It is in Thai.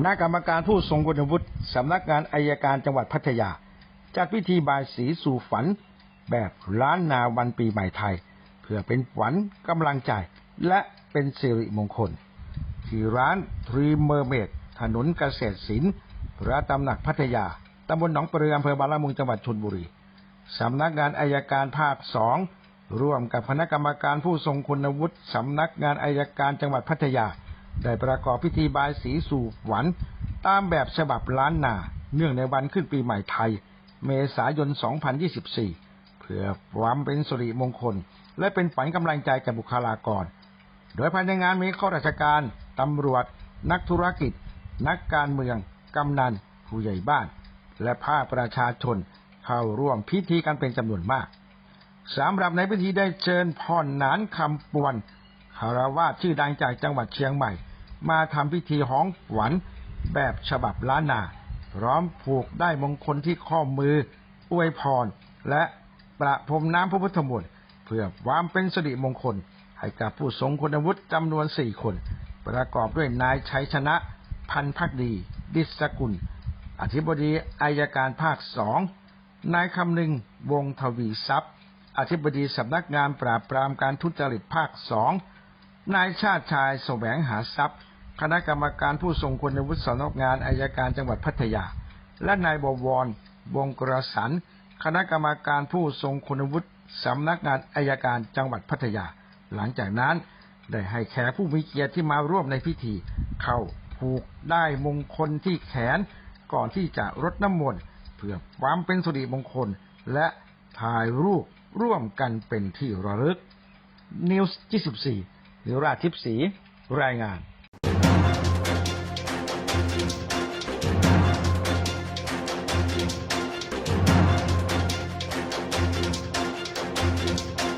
คณะกรรมการผู้ทรงคุณวุฒิสำนักงานอายการจังหวัดพัทยา จัดพิธีบายสีสู่ฝัน แบบล้านนาวันปีใหม่ไทย เพื่อเป็นฝันกำลังใจ และเป็นสิริมงคล ที่ร้านทรีเมอร์เมดถนนเกษตรศิลป์พระตำหนักพัทยาตำบลหนองปลืออำเภอบางละมุงจังหวัดชลบุรีสำนักงานอายการภาคสองร่วมกับคณะกรรมการผู้ทรงคุณวุฒิสำนักงานอายการจังหวัดพัทยา ได้ประกอบพิธีบายสีสู่หวันตามแบบฉบับล้านนา เนื่องในวันขึ้นปีใหม่ไทย เมษายน 2024 เพื่อความเป็นสิริมงคล และเป็นฝันกำลังใจแก่บุคลากร โดยภายในงานมีข้าราชการ ตำรวจ นักธุรกิจ นักการเมือง กำนัน ผู้ใหญ่บ้าน และภาคประชาชนเข้าร่วมพิธีกันเป็นจำนวนมากสำหรับในพิธีได้เชิญพ่อหนานคำปวนคารวาสชื่อดังจากจังหวัดเชียงใหม่ มาทำพิธีห้องหวันแบบฉบับล้านนา พร้อมผูกได้มงคลที่ข้อมือ อวยพร และประพรมน้ำพระพุทธมนต์เพื่อความเป็นสิริมงคล ให้กับผู้ทรงคุณวุฒิจำนวนสี่คน ประกอบด้วยนายชัยชนะ พันพักดี ดิษกุล อธิบดีอายการภาคสองนายคำนึงวงทวีทรัพย์ อธิบดีสำนักงานปราบปรามการทุจริตภาคสองนายชาติชายแสวงหาทรัพย์ คณะกรรมการผู้ทรงคุณวุฒิสำนักงานอายการจังหวัดพัทยา และนายบวรวงกระสันคณะกรรมการผู้ทรงคุณวุฒิสำนักงานอายการจังหวัดพัทยา หลังจากนั้นได้ให้แขกผู้มีเกียรติที่มาร่วมในพิธี เข้าผูกได้มงคลที่แขนก่อนที่จะรดน้ำมนต์เพื่อความเป็นสิริมงคล และถ่ายรูปร่วมกันเป็นที่ระลึกนิวส์24นิราธิปศรีรายงาน